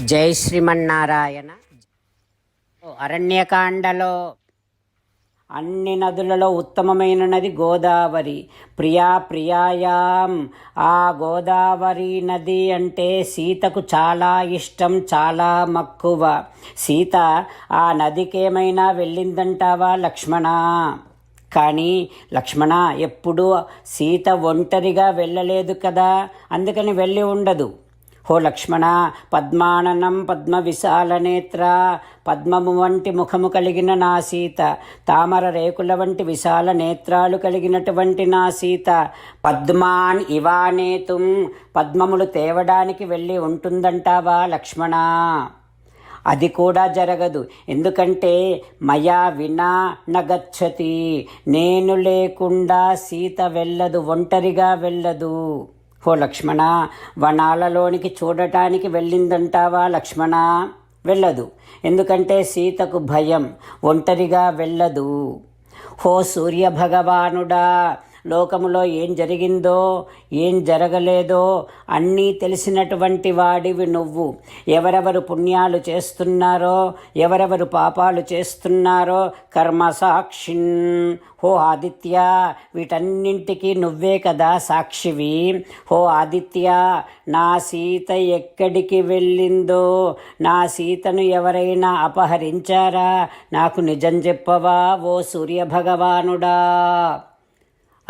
జై శ్రీమన్నారాయణ. అరణ్యకాండలో అన్ని నదులలో ఉత్తమమైన నది గోదావరి. ప్రియా ప్రియాయాం ఆ గోదావరి నది అంటే సీతకు చాలా ఇష్టం చాలా మక్కువ. సీత ఆ నదికేమైనా వెళ్ళిందంటావా లక్ష్మణ? కానీ లక్ష్మణ ఎప్పుడూ సీత ఒంటరిగా వెళ్ళలేదు కదా అందుకని వెళ్ళి ఉండదు. హో లక్ష్మణ పద్మాననం పద్మ విశాల నేత్ర పద్మము వంటి ముఖము కలిగిన నా సీత తామర రేకుల వంటి విశాల నేత్రాలు కలిగినటువంటి నా సీత పద్మాన్ ఇవానేతుం పద్మములు తేవడానికి వెళ్ళి ఉంటుందంటావా లక్ష్మణ? అది కూడా జరగదు ఎందుకంటే మయా వినా నగచ్చతి నేను లేకుండా సీత వెళ్ళదు ఒంటరిగా వెళ్ళదు. హో లక్ష్మణ వనాలలోనికి చూడటానికి వెళ్ళిందంటావా లక్ష్మణ? వెళ్ళదు. ఎందుకంటే సీతకు భయం ఒంటరిగా వెళ్ళదు. హో సూర్య భగవానుడా లోకములో ఏం జరిగిందో ఏం జరగలేదో అన్నీ తెలిసినటువంటి వాడివి నువ్వు. ఎవరెవరు పుణ్యాలు చేస్తున్నారో ఎవరెవరు పాపాలు చేస్తున్నారో కర్మ సాక్షిన్. హో ఆదిత్య వీటన్నింటికి నువ్వే కదా సాక్షివి. హో ఆదిత్య నా సీత ఎక్కడికి వెళ్ళిందో నా సీతను ఎవరైనా అపహరించారా? నాకు నిజం చెప్పవా ఓ సూర్యభగవానుడా?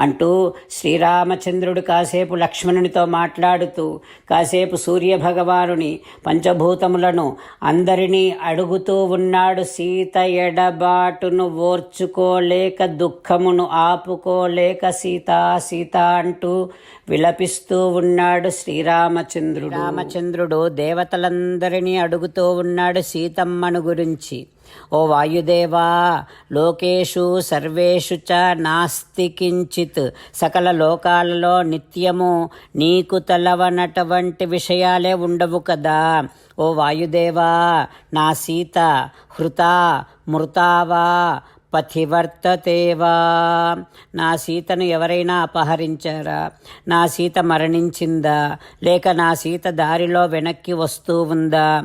అంటూ శ్రీరామచంద్రుడు కాసేపు లక్ష్మణునితో మాట్లాడుతూ కాసేపు సూర్యభగవానుని పంచభూతములను అందరినీ అడుగుతూ ఉన్నాడు సీత ఎడబాటును ఓర్చుకోలేక దుఃఖమును ఆపుకోలేక సీతా సీత అంటూ విలపిస్తూ ఉన్నాడు శ్రీరామచంద్రుడు. రామచంద్రుడు దేవతలందరినీ అడుగుతూ ఉన్నాడు సీతమ్మను గురించి. ఓ వాయుదేవా లోకేషు సర్వేషు చ నాస్తి కించిత్. సకల లోకాలలో నిత్యము నీకు తలవనటువంటి విషయాలే ఉండవు కదా. ఓ వాయుదేవా నా సీత హృత మృతావా పథివర్తతేవా నా సీతను ఎవరైనా అపహరించారా? నా సీత మరణించిందా? లేక నా సీత దారిలో వెనక్కి వస్తూ ఉందా?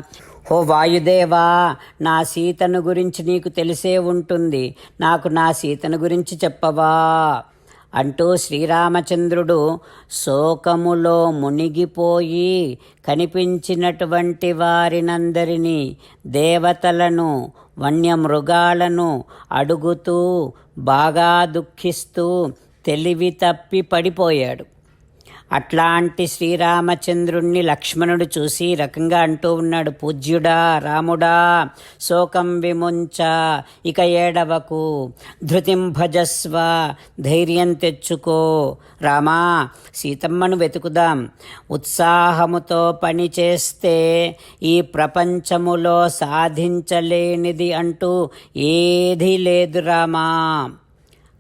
ఓ వాయుదేవా నా సీతను గురించి నీకు తెలిసే ఉంటుంది. నాకు నా సీతను గురించి చెప్పవా. అంటూ శ్రీరామచంద్రుడు శోకములో మునిగిపోయి కనిపించినటువంటి వారినందరినీ దేవతలను వన్యమృగాలను అడుగుతూ బాగా దుఃఖిస్తూ తెలివి తప్పి పడిపోయాడు. అట్లాంటి శ్రీరామచంద్రుణ్ణి లక్ష్మణుడు చూసి రకంగా అంటూ ఉన్నాడు పూజ్యుడా రాముడా శోకం విముంచ ఇక ఏడవకు ధృతిం భజస్వ ధైర్యం తెచ్చుకో రామా సీతమ్మను వెతుకుదాం. ఉత్సాహముతో పనిచేస్తే ఈ ప్రపంచములో సాధించలేనిది అంటూ ఏదీ లేదు రామా.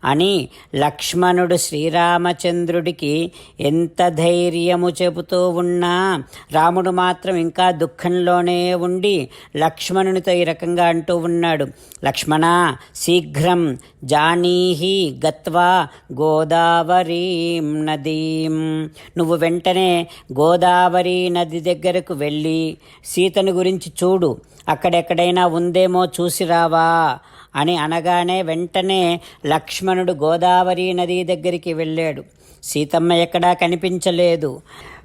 అని లక్ష్మణుడు శ్రీరామచంద్రుడికి ఎంత ధైర్యము చెబుతూ ఉన్నా రాముడు మాత్రం ఇంకా దుఃఖంలోనే ఉండి లక్ష్మణునితో ఈ రకంగా అంటూ ఉన్నాడు. లక్ష్మణ శీఘ్రం జానీహి గత్వా గోదావరీం నదీం. నువ్వు వెంటనే గోదావరి నది దగ్గరకు వెళ్ళి సీతను గురించి చూడు. అక్కడెక్కడైనా ఉందేమో చూసి రావా. అని అనగానే వెంటనే లక్ష్మణుడు గోదావరి నది దగ్గరికి వెళ్ళాడు. సీతమ్మ ఎక్కడా కనిపించలేదు.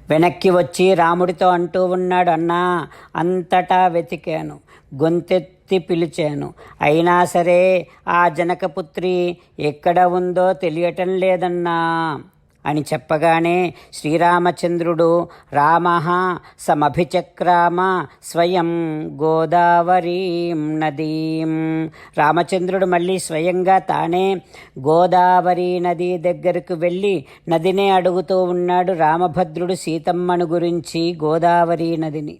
వెనక్కి వచ్చి రాముడితో అంటూ ఉన్నాడు అన్నా అంతటా వెతికాను గొంతెత్తి పిలిచాను. అయినా సరే ఆ జనకపుత్రి ఎక్కడ ఉందో తెలియటం లేదన్నా. అని చెప్పగానే శ్రీరామచంద్రుడు రామ సమభిచక్రామ స్వయం గోదావరీం నదీం. రామచంద్రుడు మళ్ళీ స్వయంగా తానే గోదావరి నది దగ్గరకు వెళ్ళి నదినే అడుగుతూ ఉన్నాడు రామభద్రుడు సీతమ్మను గురించి గోదావరి నదిని.